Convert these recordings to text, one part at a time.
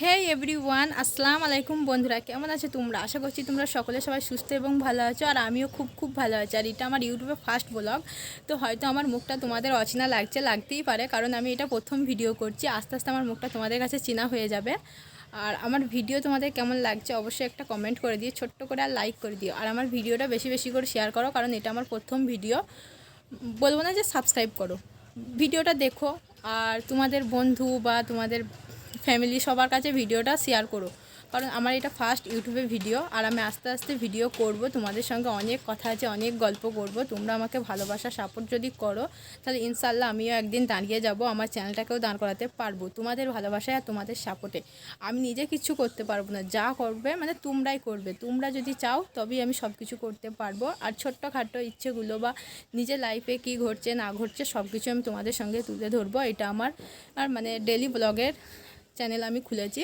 হে everyone আসসালামু আলাইকুম বন্ধুরা, কেমন আছে তোমরা? আশা করছি তোমরা সকলে সবাই সুস্থ এবং ভালো আছো, আর আমিও খুব খুব ভালো আছি। আর এটা আমার ইউটিউবে ফার্স্ট ব্লগ তো হয়তো আমার মুখটা তোমাদের অচেনা লাগছে, লাগতেই পারে, কারণ আমি এটা প্রথম ভিডিও করছি। আস্তে আস্তে আমার মুখটা তোমাদের কাছে চেনা হয়ে যাবে। আর আমার ভিডিও তোমাদের কেমন লাগছে অবশ্যই একটা কমেন্ট করে দিও, ছোট্ট করে আর লাইক করে দিও। আর আমার ভিডিওটা বেশি বেশি করে শেয়ার করো, কারণ এটা আমার প্রথম ভিডিও বলব না যে সাবস্ক্রাইব করো। ভিডিওটা দেখো, আর তোমাদের বন্ধু বা তোমাদের ফ্যামিলি সবার কাছে ভিডিওটা শেয়ার করো। কারণ আমার এটা ফার্স্ট ইউটিউবে ভিডিও আর আমি আস্তে আস্তে ভিডিও করব, তোমাদের সঙ্গে অনেক কথা আছে, অনেক গল্প করব, তোমরা আমাকে ভালোবাসা সাপোর্ট যদি করো, তাহলে ইনশাল্লাহ আমিও একদিন দাঁড়িয়ে যাব, আমার চ্যানেলটাকেও দাঁড় করাতে পারব, তোমাদের ভালোবাসায় আর তোমাদের সাপোর্টে আমি নিজে কিছু করতে পারব না, যা করবে মানে তোমরাই করবে, তোমরা যদি চাও তবেই আমি সব কিছু করতে পারব, আর ছোট্টখাটো ইচ্ছেগুলো বা নিজের লাইফে কি ঘটছে, না ঘটছে সব কিছু আমি তোমাদের সঙ্গে তুলে ধরবো, এটা আমার, আর মানে ডেলি ব্লগের চ্যানেল আমি খুলেছি।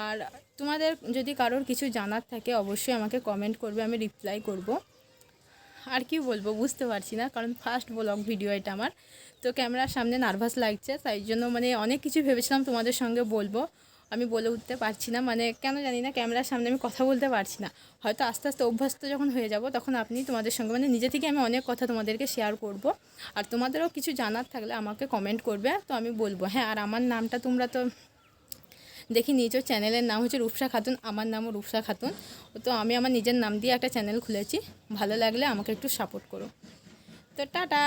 আর তোমাদের যদি কারোর কিছু জানার থাকে, অবশ্যই আমাকে কমেন্ট করবে, আমি রিপ্লাই করব। আর কি বলব, বুঝতে পারছি না, কারণ ফার্স্ট ব্লগ ভিডিও এটা আমার। তো ক্যামেরার সামনে নার্ভাস লাগছে, তাই জন্য মানে অনেক কিছু ভেবেছিলাম তোমাদের সঙ্গে বলব। আমি বলে উঠতে পারছি না মানে কেন জানি না ক্যামেরার সামনে আমি কথা বলতে পারছি না। হয়তো আস্তে আস্তে অভ্যস্ত যখন হয়ে যাব, তখন আপনি তোমাদের সঙ্গে মানে নিজে থেকে আমি অনেক কথা তোমাদেরকে শেয়ার করব। আর তোমাদেরও কিছু জানার থাকলে আমাকে কমেন্ট করবে, তো আমি বলব। হ্যাঁ আর আমার নামটা তোমরা তো দেখি নিজের চ্যানেলের নাম হচ্ছে রূপসা খাতুন, আমার নামও রূপসা খাতুন। তো আমি আমার নিজের নাম দিয়ে একটা চ্যানেল খুলেছি, ভালো লাগলে আমাকে একটু সাপোর্ট করো। তো টাটা!